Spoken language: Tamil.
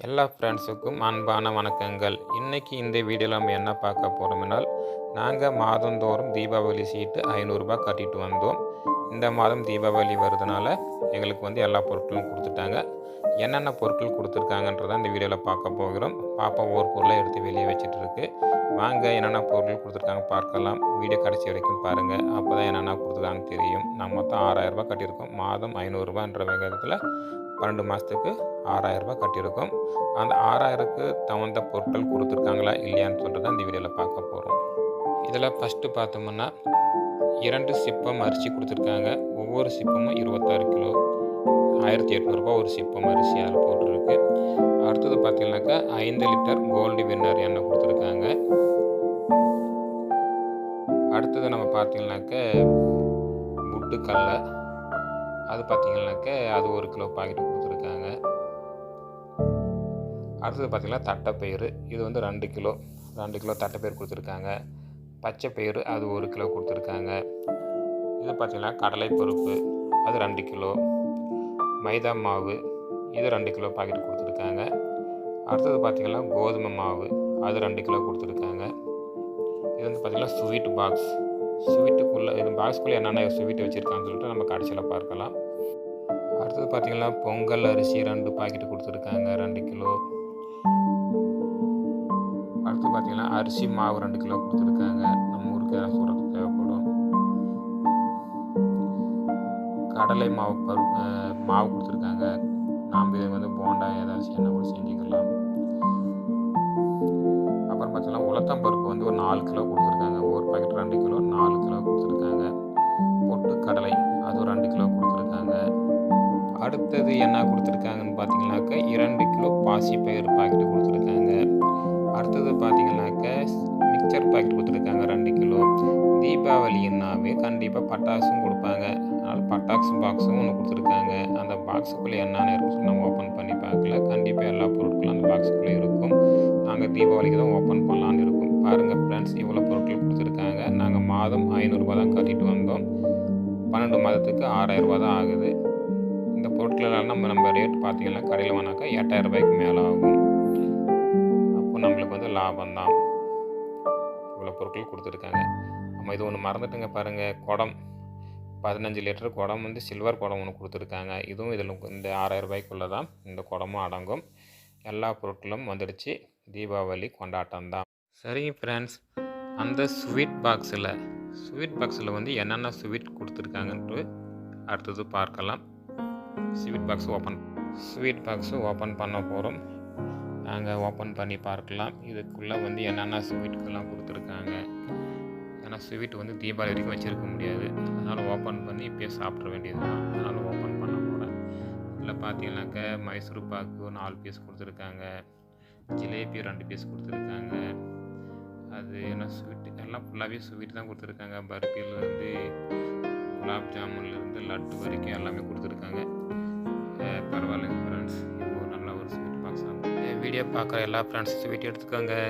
எல்லா ஃப்ரெண்ட்ஸுக்கும் அன்பான வணக்கங்கள். இன்றைக்கி இந்த வீடியோவில் நம்ம என்ன பார்க்க போகிறோம்னால் நாங்கள் மாதந்தோறும் தீபாவளி சீட்டு ஐநூறுரூபா கட்டிட்டு வந்தோம். இந்த மாதம் தீபாவளி வருதுனால எங்களுக்கு வந்து எல்லா பொருட்களும் கொடுத்துட்டாங்க. என்னென்ன பொருட்கள் கொடுத்துருக்காங்கன்றத இந்த வீடியோவில் பார்க்க போகிறோம். பாப்பா ஒவ்வொரு பொருளை எடுத்து வெளியே வச்சுட்டு இருக்கு வாங்க என்னென்ன பொருட்கள் கொடுத்துருக்காங்க பார்க்கலாம். வீடியோ கடைசி வரைக்கும் பாருங்கள் அப்போ தான் என்னென்ன கொடுத்துருக்காங்கன்னு தெரியும். நான் மொத்தம் ஆறாயிரரூபா கட்டியிருக்கோம். மாதம் ஐநூறுரூபான்ற வேகத்தில் பன்னெண்டு மாதத்துக்கு ஆறாயிரரூபா கட்டியிருக்கோம். அந்த ஆறாயிரத்துக்கு தகுந்த பொருட்கள் கொடுத்துருக்காங்களா இல்லையான்னு சொல்கிறத இந்த வீடியோவில் பார்க்க போகிறோம் இதில் ஃபஸ்ட்டு பார்த்தோம்னா இரண்டு சிப்பம் அரிசி கொடுத்துருக்காங்க. ஒவ்வொரு சிப்பமும் இருபத்தாறு கிலோ. ஆயிரத்தி எட்நூறுபா ஒரு சிப்பம் அரிசி அதில் போட்டிருக்கு அடுத்தது பார்த்தீங்கன்னாக்கா ஐந்து லிட்டர் கோல்டு வின்னர் எண்ணெய் கொடுத்துருக்காங்க. அடுத்தது நம்ம பார்த்தீங்கன்னாக்க புட்டு கடலை அது பார்த்தீங்கன்னாக்க அது ஒரு கிலோ பாக்கெட் கொடுத்துருக்காங்க. அடுத்தது பார்த்தீங்கன்னா தட்டைப்பயிறு. இது வந்து ரெண்டு கிலோ. ரெண்டு கிலோ தட்டைப்பயிறு கொடுத்துருக்காங்க. பச்சை பயிறு அது ஒரு கிலோ கொடுத்துருக்காங்க. இது பார்த்திங்கன்னா கடலை பருப்பு அது ரெண்டு கிலோ. மைதா மாவு இது ரெண்டு கிலோ பாக்கெட் கொடுத்துருக்காங்க. அடுத்தது பார்த்திங்கன்னா கோதுமை மாவு அது ரெண்டு கிலோ கொடுத்துருக்காங்க. இது வந்து பார்த்திங்கன்னா ஸ்வீட் பாக்ஸ். ஸ்வீட்டுக்குள்ளே இது பாக்ஸ்குள்ளே என்னென்ன ஸ்வீட் வச்சுருக்கான்னு சொல்லிட்டு நம்ம கடைசியில் பார்க்கலாம். அடுத்தது பார்த்திங்கன்னா பொங்கல் அரிசி ரெண்டு பாக்கெட்டு கொடுத்துருக்காங்க ரெண்டு கிலோ. அடுத்து பார்த்திங்கன்னா அரிசி மாவு ரெண்டு கிலோ கொடுத்துருக்காங்க. நம்ம ஊருக்கு எதாவது தேவைப்படும். கடலை மாவு பருப்பு மாவு கொடுத்துருக்காங்க. நாம் இதை வந்து போண்டா ஏதாச்சும் என்ன கூட செஞ்சுக்கலாம். அப்புறம் பார்த்தீங்கன்னா உளுத்தம் பருப்பு வந்து ஒரு நாலு கிலோ கொடுத்துருக்காங்க. ஒரு பாக்கெட் ரெண்டு கிலோ நாலு கிலோ கொடுத்துருக்காங்க. பொட்டு கடலை அது ஒரு ரெண்டு கிலோ கொடுத்துருக்காங்க. அடுத்தது என்ன கொடுத்துருக்காங்கன்னு பார்த்தீங்கன்னாக்க இரண்டு கிலோ பாசி பயிர் பாக்கெட்டு கொடுத்துருக்காங்க. மிக்சர் பாக்கெட் கொடுத்துருக்காங்க ரெண்டு கிலோ. தீபாவளின்னாவே கண்டிப்பாக பட்டாசும் கொடுப்பாங்க. அதனால் பட்டாசு பாக்ஸும் ஒன்று கொடுத்துருக்காங்க. அந்த பாக்ஸுக்குள்ளே என்னென்ன இருக்குன்னு நம்ம ஓப்பன் பண்ணி பார்க்கல. கண்டிப்பாக எல்லா பொருட்களும் அந்த பாக்ஸுக்குள்ளே இருக்கும். நாங்கள் தீபாவளிக்கு தான் ஓப்பன் பண்ணலான்னு இருக்கோம். பாருங்கள் ஃப்ரெண்ட்ஸ் இவ்வளோ பொருட்கள் கொடுத்துருக்காங்க. நாங்கள் மாதம் ஐநூறுரூபா தான் கட்டிட்டு வந்தோம். பன்னெண்டு மாதத்துக்கு ஆறாயிரரூபா தான் ஆகுது. இந்த பொருட்களெல்லாம் நம்ம நம்ம ரேட் பார்த்தீங்கன்னா கடையில் வாங்கினாக்கா எட்டாயிரம் ரூபாய்க்கு மேலே ஆகும். அப்போ நம்மளுக்கு வந்து லாபம் தான். இவ்வளோ பொருட்கள் கொடுத்துருக்காங்க. நம்ம இது ஒன்று மறந்துட்டுங்க பாருங்கள் குடம். பதினஞ்சு லிட்டர் குடம் வந்து சில்வர் குடம் ஒன்று கொடுத்துருக்காங்க. இதுவும் இதில் இந்த ஆறாயிரம் ரூபாய்க்குள்ளே தான் இந்த குடமும் அடங்கும். எல்லா பொருட்களும் வந்துடுச்சு. தீபாவளி கொண்டாட்டம் தான் சரிங்க ஃப்ரெண்ட்ஸ் அந்த ஸ்வீட் பாக்ஸில் ஸ்வீட் பாக்ஸில் வந்து என்னென்ன ஸ்வீட் கொடுத்துருக்காங்கன்ட்டு அடுத்தது பார்க்கலாம். Sweet box open sweet box open பண்ண போகிறோம் நாங்கள் ஓப்பன் பண்ணி பார்க்கலாம். இதுக்குள்ளே வந்து என்னென்ன ஸ்வீட்டுக்கெல்லாம் கொடுத்துருக்காங்க. ஏன்னா ஸ்வீட் வந்து தீபாவளி வரைக்கும் வச்சுருக்க முடியாது. அதனால் ஓப்பன் பண்ணி இப்போயே சாப்பிட்ற வேண்டியது தான் அதனால் ஓப்பன் பண்ண போகிறேன் இதில் பார்த்தீங்கன்னாக்க மைசூர் பாக்கு ஒரு நாலு பீஸ் கொடுத்துருக்காங்க. ஜிலேபி ரெண்டு பீஸ் கொடுத்துருக்காங்க. அது என்ன ஸ்வீட்டு எல்லாம் ஃபுல்லாகவே ஸ்வீட் தான் கொடுத்துருக்காங்க. பர்ஃபிலேருந்து குலாப் ஜாமுன்லேருந்து லட்டு வரைக்கும் எல்லாமே கொடுத்துருக்காங்க. வீடியோ பார்க்குற எல்லா ஃப்ரெண்ட்ஸும் வீட்டு எடுத்துக்கோங்க.